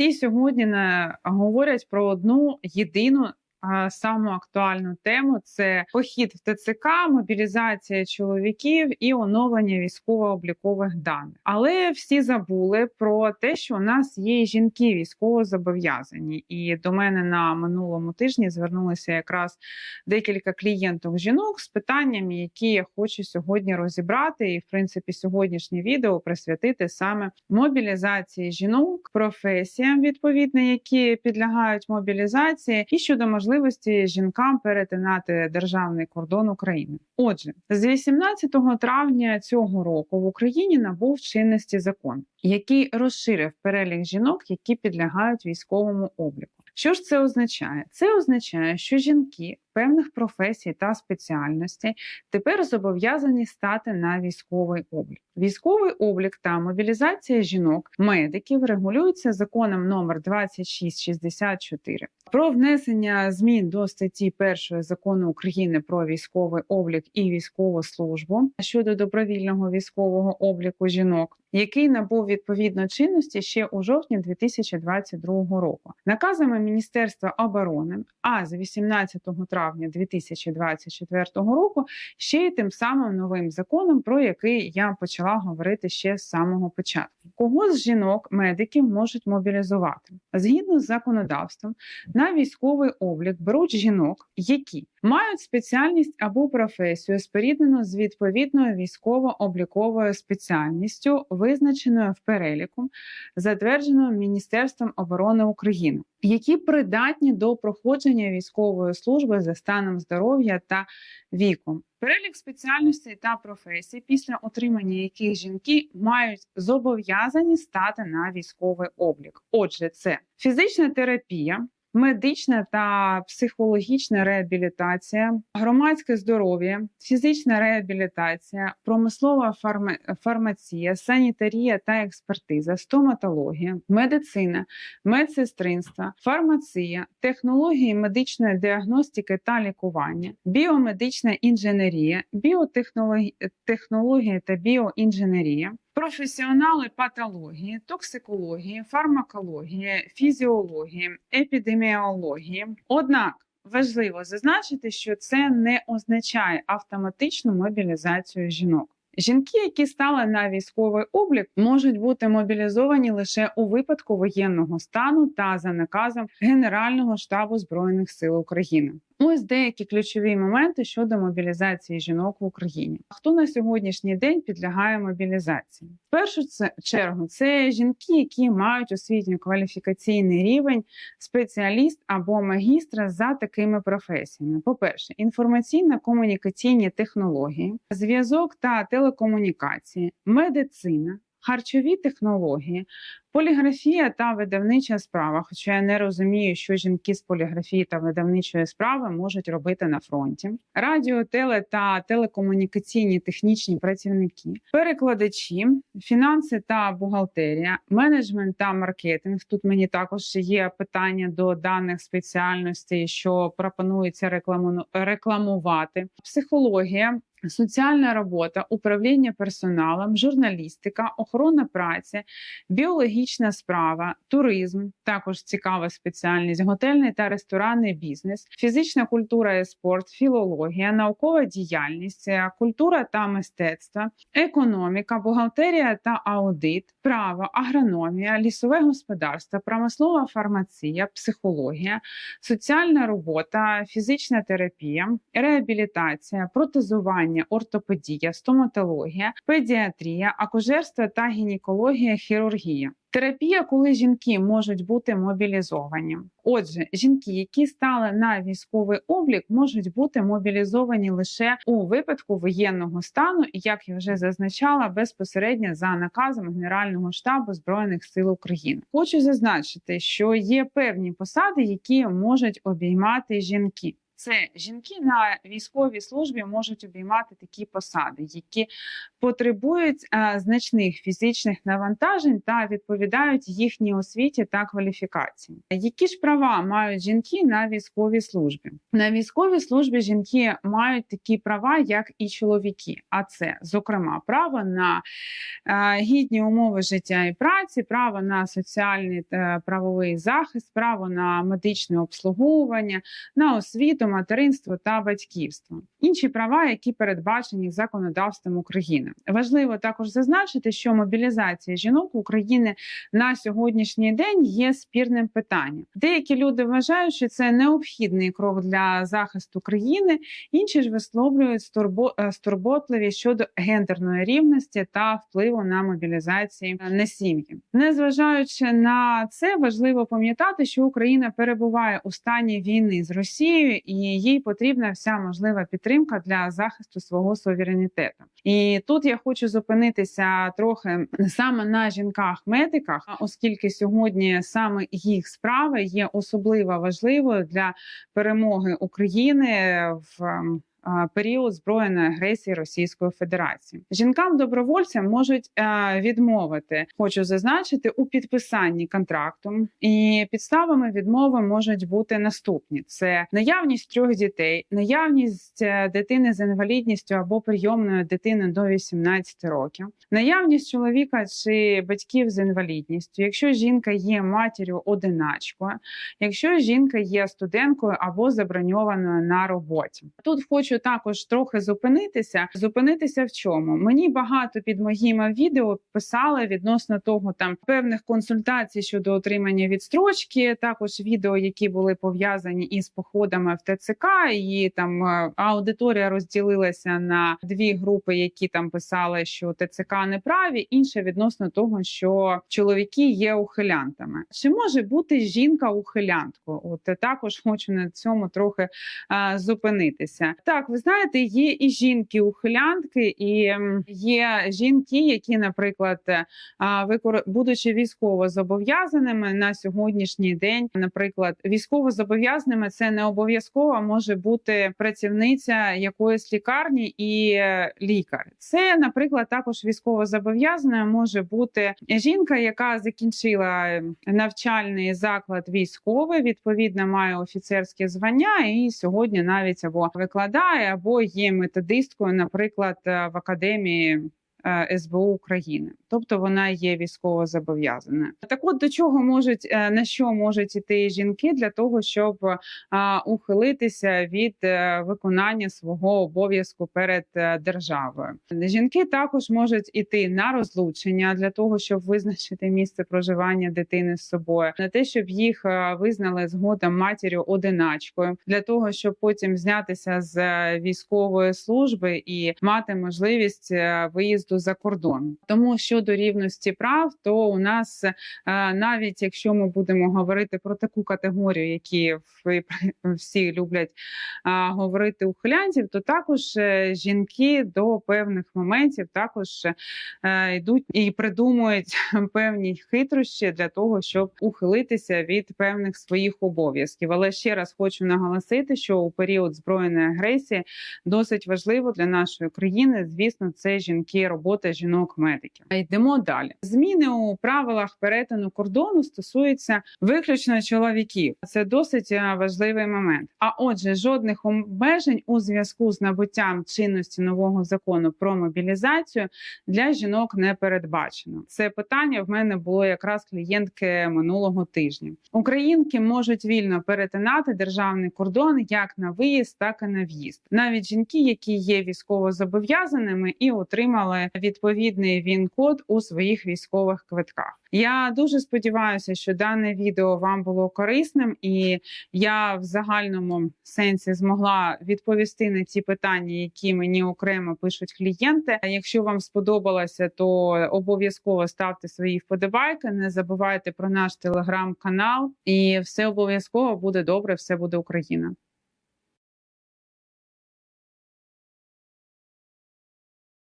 всі сьогодні не говорять про одну єдину. Саму актуальну тему це похід в ТЦК, мобілізація чоловіків і оновлення військово-облікових даних. Але всі забули про те, що у нас є жінки військово зобов'язані. І до мене на минулому тижні звернулися якраз декілька клієнток жінок з питаннями, які я хочу сьогодні розібрати. І в принципі, сьогоднішнє відео присвятити саме мобілізації жінок, професіям відповідно, які підлягають мобілізації, і щодо можливості жінкам перетинати державний кордон України. Отже, з 18 травня цього року в Україні набув чинності закон, який розширив перелік жінок, які підлягають військовому обліку. Що ж це означає? Це означає, що жінки певних професій та спеціальностей тепер зобов'язані стати на військовий облік. Військовий облік та мобілізація жінок, медиків регулюються законом номер 2664 про внесення змін до статті 1 закону України про військовий облік і військову службу щодо добровільного військового обліку жінок, який набув відповідно чинності ще у жовтні 2022 року. Наказами Міністерства оборони, а з 18 травня 2024 року ще й тим самим новим законом, про який я почала говорити ще з самого початку. Кого з жінок медиків можуть мобілізувати згідно з законодавством на військовий облік беруть жінок, які мають спеціальність або професію, споріднену з відповідною військово-обліковою спеціальністю, визначеною в переліку, затвердженою Міністерством оборони України, які придатні до проходження військової служби за станом здоров'я та віком. Перелік спеціальностей та професій, після отримання яких жінки мають зобов'язані стати на військовий облік. Отже, це фізична терапія, медична та психологічна реабілітація, громадське здоров'я, фізична реабілітація, промислова фарма... фармація, санітарія та експертиза, стоматологія, медицина, медсестринство, фармація, технології медичної діагностики та лікування, біомедична інженерія, біотехнології та біоінженерія. Професіонали патології, токсикології, фармакології, фізіології, епідеміології. Однак важливо зазначити, що це не означає автоматичну мобілізацію жінок. Жінки, які стали на військовий облік, можуть бути мобілізовані лише у випадку воєнного стану та за наказом Генерального штабу збройних сил України. Ось деякі ключові моменти щодо мобілізації жінок в Україні. Хто на сьогоднішній день підлягає мобілізації? В першу чергу це жінки, які мають освітньо-кваліфікаційний рівень спеціаліст або магістра за такими професіями. По-перше, інформаційно-комунікаційні технології, зв'язок та телекомунікації, медицина. Харчові технології, поліграфія та видавнича справа. Хоча я не розумію, що жінки з поліграфії та видавничої справи можуть робити на фронті. Радіо, теле та телекомунікаційні технічні працівники, перекладачі, фінанси та бухгалтерія, менеджмент та маркетинг. Тут мені також є питання до даних спеціальностей, що пропонується рекламу... рекламувати, психологія. Соціальна робота, управління персоналом, журналістика, охорона праці, біологічна справа, туризм, також цікава спеціальність, готельний та ресторанний бізнес, фізична культура і спорт, філологія, наукова діяльність, е, культура та мистецтво, економіка, бухгалтерія та аудит, право, агрономія, лісове господарство, промислова фармація, психологія, соціальна робота, фізична терапія, реабілітація, протезування, ортопедія, стоматологія, педіатрія, акушерство та гінекологія, хірургія. Терапія, коли жінки можуть бути мобілізовані. Отже, жінки, які стали на військовий облік, можуть бути мобілізовані лише у випадку воєнного стану, як я вже зазначала, безпосередньо за наказом Генерального штабу збройних сил України. Хочу зазначити, що є певні посади, які можуть обіймати жінки. Це жінки на військовій службі можуть обіймати такі посади, які потребують е, значних фізичних навантажень та відповідають їхній освіті та кваліфікації. Які ж права мають жінки на військовій службі? На військовій службі жінки мають такі права, як і чоловіки. А це, зокрема, право на е, гідні умови життя і праці, право на соціальний та правовий захист, право на медичне обслуговування, на освіту, материнство та батьківство. Інші права, які передбачені законодавством України. Важливо також зазначити, що мобілізація жінок України на сьогоднішній день є спірним питанням. Деякі люди вважають, що це необхідний крок для захисту країни, інші ж висловлюють е, стурботливість щодо гендерної рівності та впливу на мобілізацію на сім'ї. Незважаючи на це, важливо пам'ятати, що Україна перебуває у стані війни з Росією, і їй потрібна вся можлива підтримка для захисту свого суверенітету. І тут я хочу зупинитися трохи саме на жінках-медиках, оскільки сьогодні саме їх справа є особливо важливою для перемоги України в. А, Період збройної агресії Російської Федерації. Жінкам добровольцям можуть е, відмовити, хочу зазначити у підписанні контракту, і підставами відмови можуть бути наступні: це наявність трьох дітей, наявність е, дитини з інвалідністю або прийомної дитини до 18 років, наявність чоловіка чи батьків з інвалідністю, якщо жінка є матір'ю одиначкою, якщо жінка є студенткою або заброньованою на роботі. Тут хочу також трохи зупинитися. Зупинитися в чому? Мені багато під моїми відео писали відносно того там певних консультацій щодо отримання відстрочки. Також відео, які були пов'язані із походами в ТЦК, і там е, аудиторія розділилася на дві групи, які там писали, що ТЦК не праві, інше відносно того, що чоловіки є ухилянтами. Чи може бути жінка ухилянткою? От е, також хочу на цьому трохи а, зупинитися. Так, ви знаєте, є і жінки-ухилянтки, і є жінки, які, наприклад, е, будучи військово зобов'язаними на сьогоднішній день, наприклад, військово зобов'язаними це не обов'язково може бути працівниця якоїсь лікарні і е, лікар. Це, наприклад, також військово зобов'язана може бути жінка, яка закінчила е, навчальний заклад військовий, відповідно має офіцерське звання, і сьогодні навіть або викладає, або є методисткою, наприклад, е, в академії. Е, СБУ України, тобто вона є військово зобов'язана. Так, от до чого можуть е, на що можуть іти жінки для того, щоб ухилитися від е, виконання свого обов'язку перед е, державою. Жінки також можуть іти на розлучення для того, щоб визначити місце проживання дитини з собою, на те, щоб їх е, визнали згодом матір'ю одиначкою, для того, щоб потім знятися з е, військової служби і мати можливість е, виїзду за кордон. Тому щодо рівності прав, то у нас е, навіть якщо ми будемо говорити про таку категорію, які всі люблять говорити ухилянців, то також е, жінки до певних моментів також е, йдуть і придумують певні хитрощі для того, щоб ухилитися від певних своїх обов'язків. Але ще раз хочу наголосити, що у період збройної агресії досить важливо для нашої країни, звісно, це жінки, робота жінок-медиків. Йдемо далі. Зміни у правилах перетину кордону стосуються виключно чоловіків. Це досить е, важливий момент. А отже, жодних обмежень у зв'язку з набуттям чинності нового закону про мобілізацію для жінок не передбачено. Це питання в мене було якраз клієнтки минулого тижня. Українки можуть вільно перетинати державний кордон як на виїзд, так і на в'їзд. Навіть жінки, які є військово зобов'язаними і отримали відповідний він-код у своїх військових квитках. Я дуже сподіваюся, що дане відео вам було корисним, і я в загальному сенсі змогла відповісти на ті питання, які мені окремо пишуть клієнти. Якщо вам сподобалося, то обов'язково ставте свої вподобайки. Не забувайте про наш телеграм-канал, і все обов'язково буде добре. Все буде Україна.